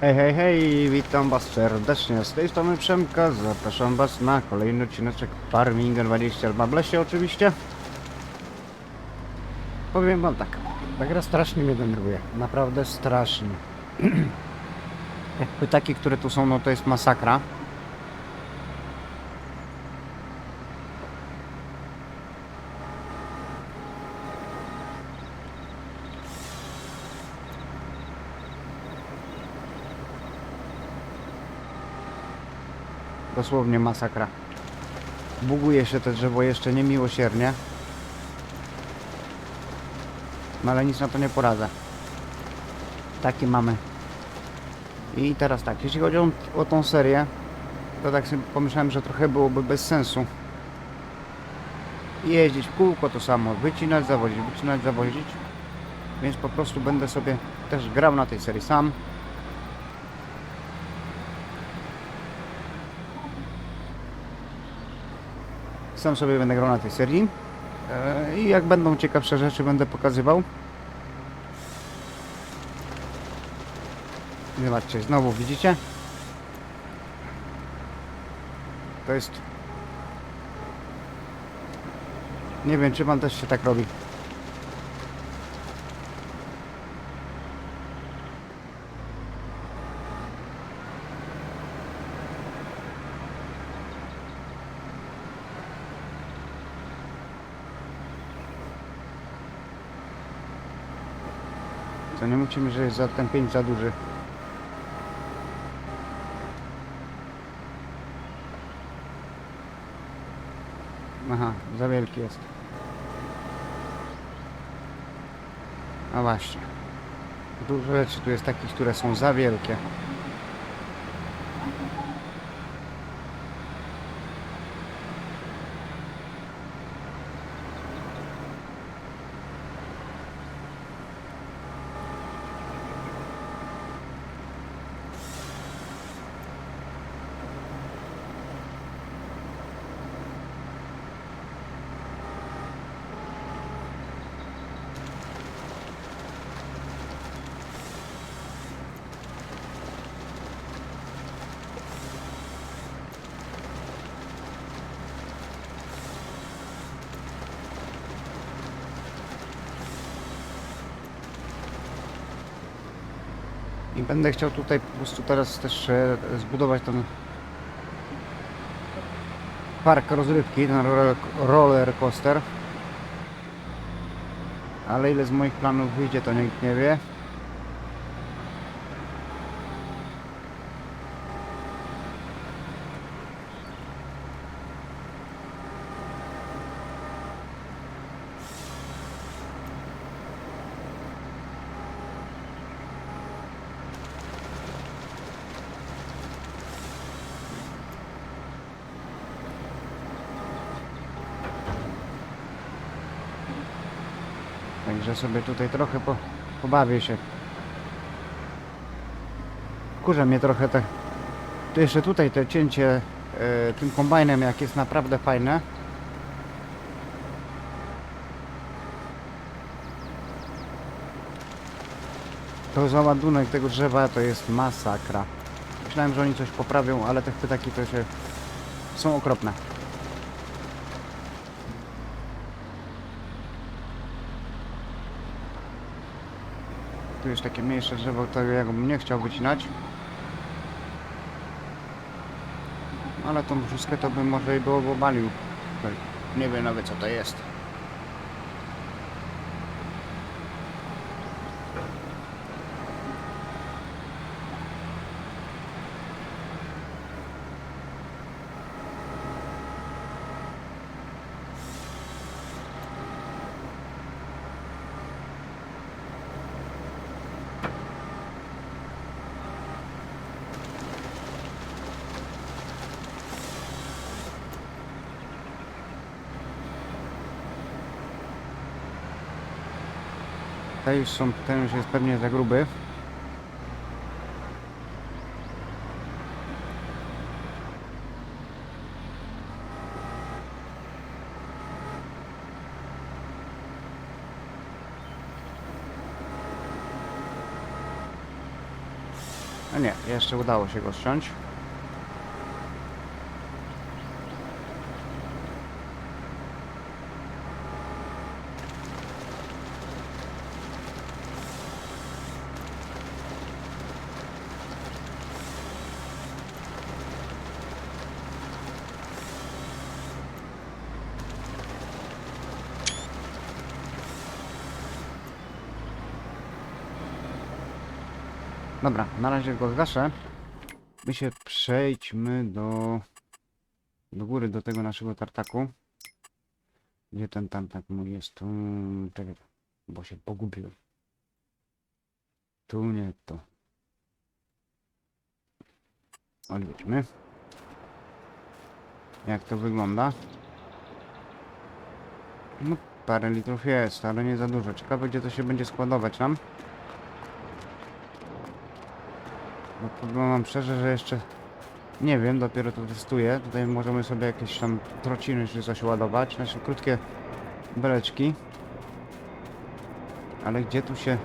Hej, hej, hej, witam was serdecznie. Z tej strony Przemka, zapraszam was na kolejny odcineczek Farming 20 albo Blesie oczywiście. Powiem wam tak, ta gra strasznie mnie denerwuje, naprawdę strasznie. Jak pytaki, które tu są, no to jest masakra. Dosłownie masakra. Buguje się te drzewo jeszcze niemiłosiernie. No ale nic na to nie poradzę. Taki mamy. I teraz tak, jeśli chodzi o, o tą serię, to tak sobie pomyślałem, że trochę byłoby bez sensu. Jeździć w kółko to samo, wycinać, zawozić, wycinać, zawozić. Więc po prostu będę sobie też grał na tej serii sam. Sam sobie będę grał na tej serii. E, I jak będą ciekawsze rzeczy, będę pokazywał. Zobaczcie, znowu widzicie? To jest... Nie wiem, czy pan też się tak robi. To nie myślimy, że jest za ten pięć za duży. Aha, za wielki jest. A właśnie. Dużo rzeczy tu jest takich, które są za wielkie. I będę chciał tutaj po prostu teraz też e, zbudować ten park rozrywki, ten roller, roller coaster. Ale ile z moich planów wyjdzie, to nikt nie wie. Także sobie tutaj trochę po, pobawię się. Kurza mnie trochę te... To jeszcze tutaj te cięcie e, tym kombajnem jak jest naprawdę fajne. To załadunek tego drzewa to jest masakra. Myślałem, że oni coś poprawią, ale te chwytaki to się... są okropne. Tu jest takie mniejsze drzewo, ja bym nie chciał wycinać. Ale tą brzuskę to bym może i było obalił. Nie wiem nawet co to jest. Te już są, ten już jest pewnie za gruby. A nie, jeszcze udało się go ściąć. Dobra, na razie go zgaszę. My się przejdźmy do... do góry, do tego naszego tartaku. Gdzie ten tartak mój jest? Tu... Czekaj, bo się pogubiłem. Tu nie to. Odwiedźmy. Jak to wygląda? No, parę litrów jest, ale nie za dużo. Ciekawe, gdzie to się będzie składować nam. No powiem szczerze, że jeszcze nie wiem, dopiero to testuję. Tutaj możemy sobie jakieś tam trociny czy coś ładować, znaczy krótkie beleczki. Ale gdzie tu się...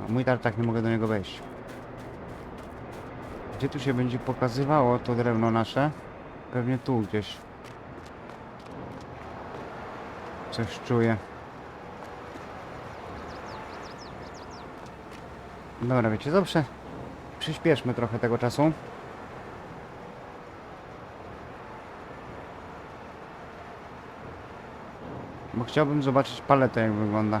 No, mój tartak, nie mogę do niego wejść. Gdzie tu się będzie pokazywało to drewno nasze? Pewnie tu gdzieś. Coś czuję. Dobra, wiecie, dobrze. Przyspieszmy trochę tego czasu. Bo chciałbym zobaczyć paletę, jak wygląda.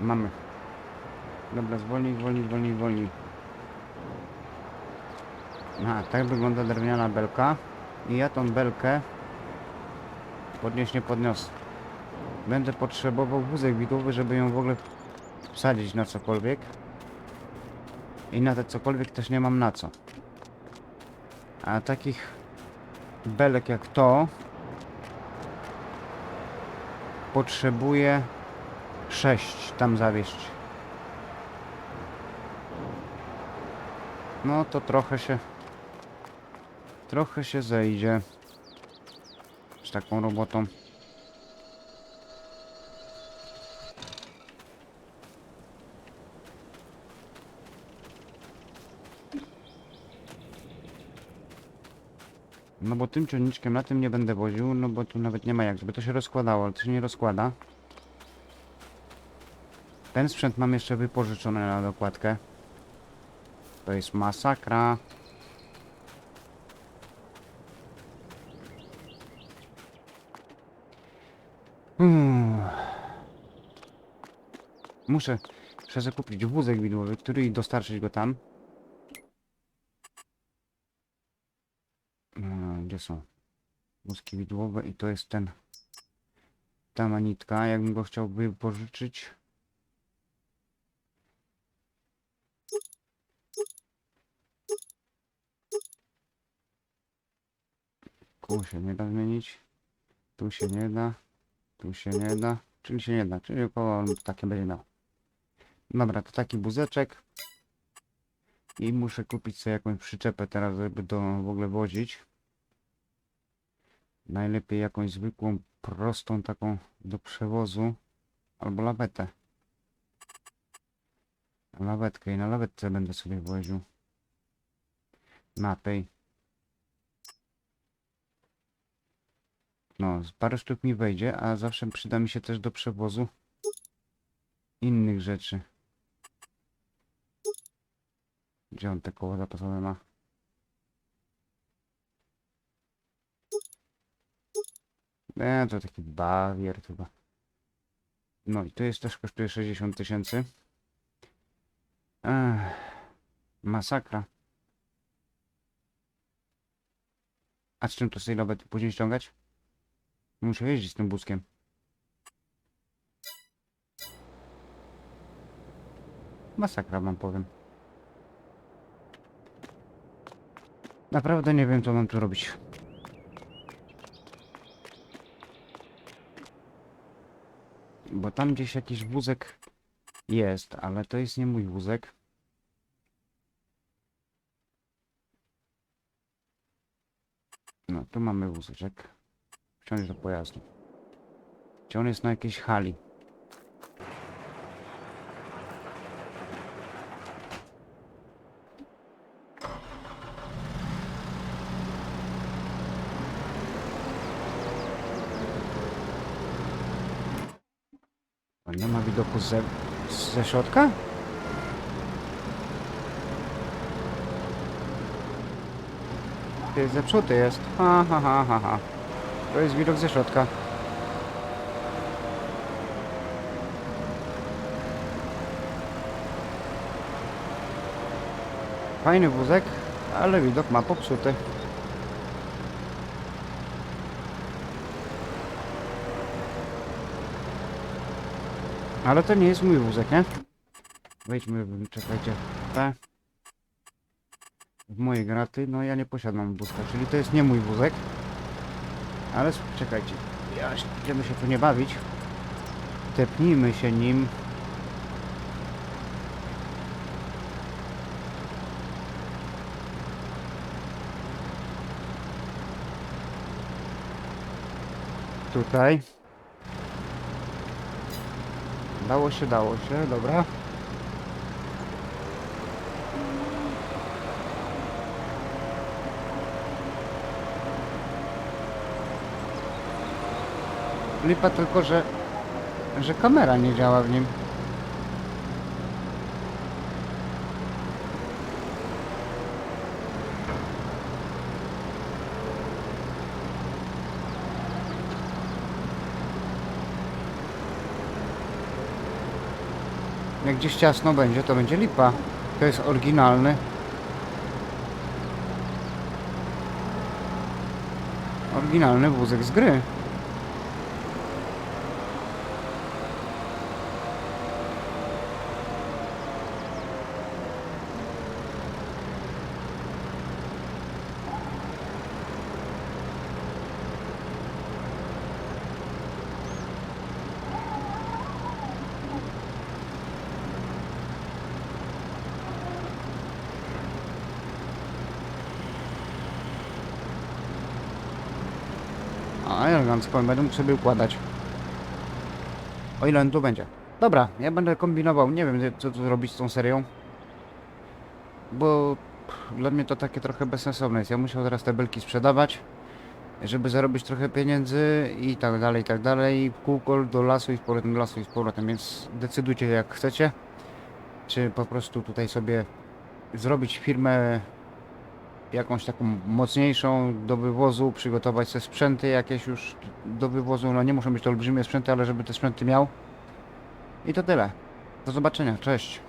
Mamy. Dobra, zwolnij, zwolnij, zwolnij, zwolnij. Aha, tak wygląda drewniana belka. I ja tą belkę podnieść nie podniosę. Będę potrzebował wózek widłowy, żeby ją w ogóle wsadzić na cokolwiek. I na te cokolwiek też nie mam na co. A takich belek jak to potrzebuję 6 tam zawieść. No to trochę się trochę się zejdzie z taką robotą. No bo tym ciągniczkiem na tym nie będę woził, no bo tu nawet nie ma jak, żeby to się rozkładało, ale to się nie rozkłada. Ten sprzęt mam jeszcze wypożyczony na dokładkę. To jest masakra. Muszę, muszę zakupić wózek widłowy, który i dostarczyć go tam. No, gdzie są? Wózki widłowe i to jest ten ta manitka, jakbym go chciał wypożyczyć. Tu się nie da zmienić. Tu się nie da. Tu się nie da. Czyli się nie da. Czyli około takie będzie miał. Dobra, to taki buzeczek. I muszę kupić sobie jakąś przyczepę teraz, żeby to w ogóle wozić. Najlepiej jakąś zwykłą, prostą taką do przewozu. Albo lawetę. Lawetkę i na lawetce będę sobie woził. Na tej. No, parę sztuk mi wejdzie, a zawsze przyda mi się też do przewozu innych rzeczy. Gdzie on te koło zapasowe ma? Nie, to taki bawier chyba. No i to jest też kosztuje 60 tysięcy. Masakra. A z czym to sejlowe później ściągać? Muszę jeździć z tym wózkiem. Masakra wam powiem. Naprawdę nie wiem co mam tu robić. Bo tam gdzieś jakiś wózek jest, ale to jest nie mój wózek. No tu mamy wózeczek. Wciąż do pojazdu. Czy on jest na jakiejś hali? A nie ma widoku ze, ze środka? Ty zepsuty jest. Ha, ha, ha, ha, ha. To jest widok ze środka. Fajny wózek, ale widok ma popsuty. Ale to nie jest mój wózek, nie? Wejdźmy, czekajcie. Te. W moje graty, no ja nie posiadam wózka, czyli to jest nie mój wózek. Ale czekajcie, ja będziemy się tu nie bawić. Tepnijmy się nim. Tutaj. Dało się, dało się, dobra. Lipa tylko, że, że kamera nie działa w nim. Jak gdzieś ciasno będzie, to będzie lipa. To jest oryginalny. Oryginalny wózek z gry. A, elegancko, mógł sobie układać. O ile on tu będzie. Dobra, ja będę kombinował, nie wiem co tu zrobić z tą serią. Bo pff, dla mnie to takie trochę bezsensowne jest. Ja musiał teraz te belki sprzedawać, żeby zarobić trochę pieniędzy i tak dalej, i tak dalej. Kółko do lasu i z powrotem do lasu i z powrotem, więc decydujcie jak chcecie. Czy po prostu tutaj sobie zrobić firmę jakąś taką mocniejszą do wywozu, przygotować te sprzęty jakieś już do wywozu. No nie muszą być to olbrzymie sprzęty, ale żeby te sprzęty miał. I to tyle. Do zobaczenia, cześć.